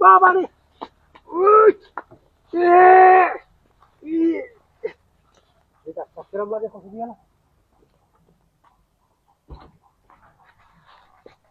বাবা রে! এটা কিরম লাগে কত দিয়ে না?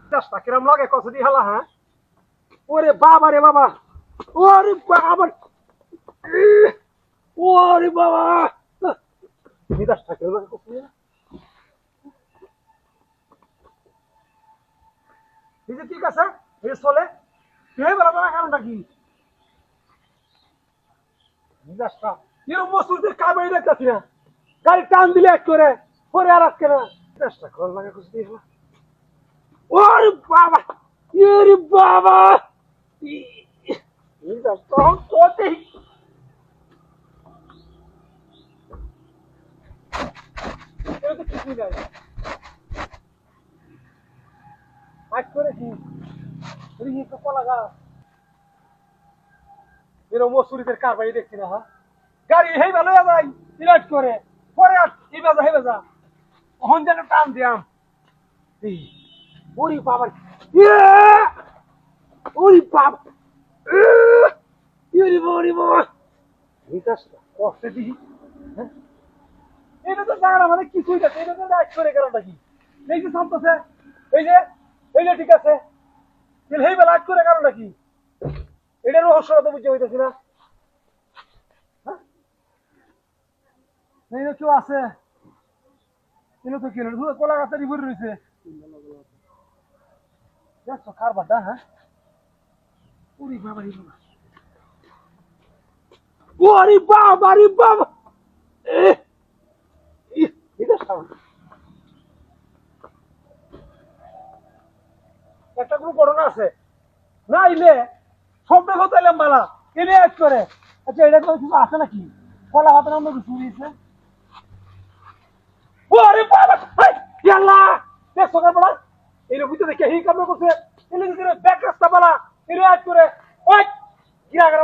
মেজাজটা কিরম লাগে, কত দিয়ে হ্যাঁ? ওরে বাবা রে বাবা, ওরে বাবা ওরে বাবা। মেজাজ থাকে না? এই যে ঠিক আছে, এই চলে। তুই বেলা তোমার কারণটা কি? মেজাজটা এরকম মসুরদের কামাই দেখতেছি না। গাড়ি টান দিলে এক করে, পরে আর আজকে না। মেজাজটা কল লাগে কিছু দিয়ে বাবা ওরে বাবা গাছ এরকম মসুরিদের কার বাড়ি দেখছি না হ্যাঁ গাড়ি হেই ভালো যাই বিরাট করে পরে আর এই বাজা হে বাজা ওখান যেন টান দিয়াম। ওরে বাবা ইয়ে! ওরে ইয়ে! ইয়ে বাবা বাবা? এই কষ্টে দিই। হ্যাঁ? এটা তো জানা মানে কিছুই না, এটা তো রাইট করে কারণটা কি এই যে চলতেছে এই যে এই যে ঠিক আছে। এই বেলা করে কারণটা কি এটা রহস্য তো বুঝতে হইতেছি না। হ্যাঁ? কেউ আছে তো কলা গাছারি ভরে রয়েছে দেখছ হ্যাঁ বাবা রে বাবা। ওরে বাবা রে বাবা। একটা কোনো ঘটনা আছে? না ইলে শব্দ কথা এলাম বালা। এলে এক করে আচ্ছা এটা কোনো কিছু আছে নাকি? কলা হাতের অন্য কিছু দিয়েছে ওরে বাবা ইয়াল্লা দেখ সকাল বেলা এই লোক ভিতরে কে হি কাম করছে এলে ভিতরে ব্যাক রাস্তা বলা এক করে ওই গিরা গেল